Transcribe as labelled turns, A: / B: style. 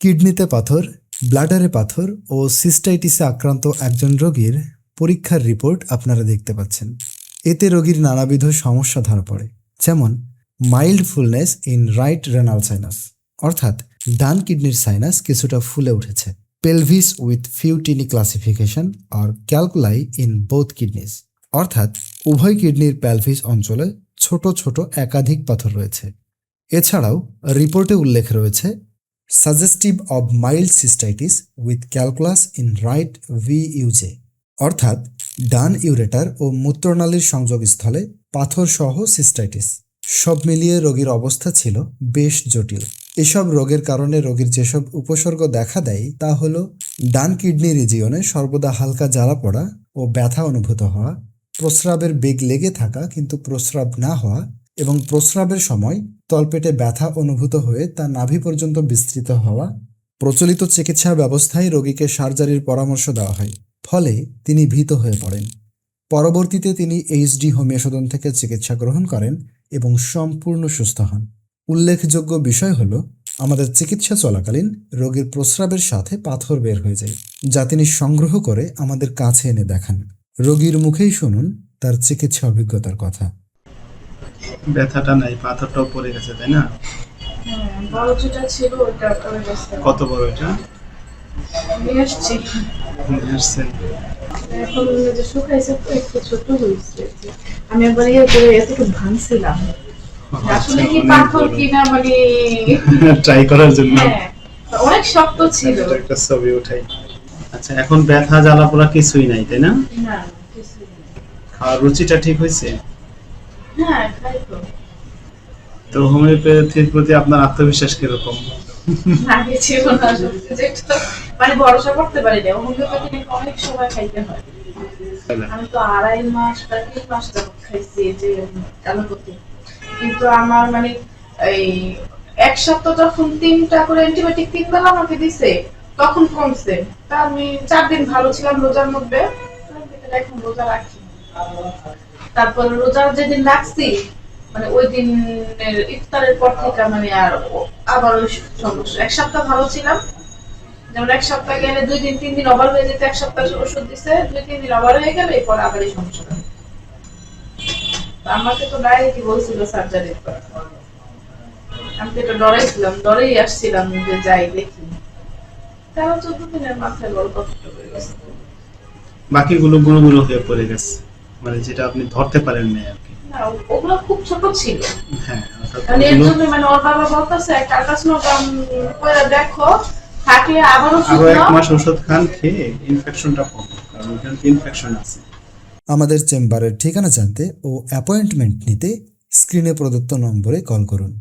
A: কিডনিতে পাথর, ব্লাডারে পাথর ও সিস্টাইটিসে আক্রান্ত একজন রোগীর পরীক্ষার রিপোর্ট আপনারা দেখতে পাচ্ছেন। এতে রোগীর নানাবিধ সমস্যা ধরা পড়ে, যেমন mild fullness in right renal sinus, অর্থাৎ ডান কিডনির সাইনাস কিছুটা ফুলে উঠেছে। পেলভিস উইথ ফিউটিনি ক্লাসিফিকেশন আর ক্যালকুলাই ইন বোথ কিডনিস, অর্থাৎ উভয় কিডনির প্যালভিস অঞ্চলে ছোট ছোট একাধিক পাথর রয়েছে। এছাড়াও রিপোর্টে উল্লেখ রয়েছে suggestive of mild cystitis with calculus in right V U J অর্থাৎ ডান ইউরেটার ও মূত্রনালীর সংযোগস্থলে পাথর সহ সিস্টাইটিস। সব মিলিয়ে রোগীর অবস্থা ছিল বেশ জটিল। এসব রোগের কারণে রোগীর যেসব উপসর্গ দেখা দেয় তা হল ডান কিডনি রিজিয়নে সর্বদা হালকা জ্বালা পড়া ও ব্যথা অনুভূত হওয়া, প্রস্রাবের বেগ লেগে থাকা কিন্তু প্রস্রাব না হওয়া এবং প্রস্রাবের সময় তলপেটে ব্যথা অনুভূত হয়ে তা নাভি পর্যন্ত বিস্তৃত হওয়া প্রচলিত চিকিৎসা ব্যবস্থায় রোগীকে সার্জারির পরামর্শ দেওয়া হয়। ফলে তিনি ভীত হয়ে পড়েন। পরবর্তীতে তিনি এইচডি হোমিও সদন থেকে চিকিৎসা গ্রহণ করেন এবং সম্পূর্ণ সুস্থ হন। উল্লেখযোগ্য বিষয় হল, আমাদের চিকিৎসা চলাকালীন রোগীর প্রস্রাবের সাথে পাথর বের হয়ে যায়, যা তিনি সংগ্রহ করে আমাদের কাছে এনে দেখান। রোগীর মুখেই শুনুন তার চিকিৎসা অভিজ্ঞতার কথা।
B: ব্যথাটা নাই পাথরটাও পড়ে গেছে তাই না?
C: হ্যাঁ, বড় যেটা ছিল ওটা পড়ে গেছে।
B: কত বড় এটা?
C: নিয়ে আসছি।
B: নিয়ে আসছেন
C: এখন যে শুকাইছে তো একটু ছোট হয়েছে। আমি একবার ইয়ে করে এতটুকু ভাঙছিলাম। আসলে কি পাথর কিনা মানে
B: ট্রাই করার জন্য।
C: হ্যাঁ অনেক শক্ত ছিল।
B: একটা ছবি উঠাই। আচ্ছা এখন ব্যথা জ্বালা পোড়া কিছুই নাই তাই না?
C: না কিছুই
B: খাওয়ার রুচিটা ঠিক হয়েছে?
C: হ্যাঁ তো।
B: তো হোমিওপ্যাথির প্রতি আপনার আত্মবিশ্বাস কীরকম?
C: আগে ছিল না মানে ভরসা করতে পারি না হোমিওপ্যাথি নাকি অনেক সময় খাইতে হয়। আমি তো আড়াই মাস বা তিন মাস যাবত খাইছি যে অ্যালোপ্যাথি কিন্তু আমার মানে এই এক সপ্তাহ যখন তিনটা করে অ্যান্টিবায়োটিক তিন বেলা আমাকে দিছে তখন কমছে। তা আমি চার দিন ভালো ছিলাম রোজার মধ্যে। এখন রোজা রাখি। তারপর রোজার যেদিন রাখছি মানে ওই দিনের ইফতারের পর থেকে মানে আর আবার ওই সমস্যা। এক সপ্তাহ ভালো ছিলাম। যেমন এক সপ্তাহ গেলে দুই দিন, তিন দিন অবার হয়ে যেত, এক সপ্তাহ ওষুধ দিছে, দুই, তিন দিন অবার হয়ে গেলে এরপর আবার এই সমস্যাটা আমাকে তো ডাইরেক্টই বলছিল সার্জারির পর। আমি তো এটা ডরাইছিলাম, ডরেই আসছিলাম যে যাই দেখি। তেরো চোদ্দ দিনের মাথায় বড় কষ্ট হয়ে গেছে।
B: বাকিগুলো গুঁড়ো গুঁড়ো হয়ে পড়ে গেছে। মানে যেটা আপনি ধরতে পারেন না আর কি।
C: ওগুলো খুব ছোট ছিল।
B: হ্যাঁ
C: মানে এর জন্য মানে ওর বাবা বলতেছে করে দেখো থাকলে আবারও
B: আরও এক মাস ওষুধ খান খেয়ে ইনফেকশনটা কম কারণ ওখানে ইনফেকশন আছে।
A: আমাদের চেম্বারের ঠিকানা জানতে ও অ্যাপয়েন্টমেন্ট নিতে স্ক্রিনে প্রদত্ত নম্বরে কল করুন।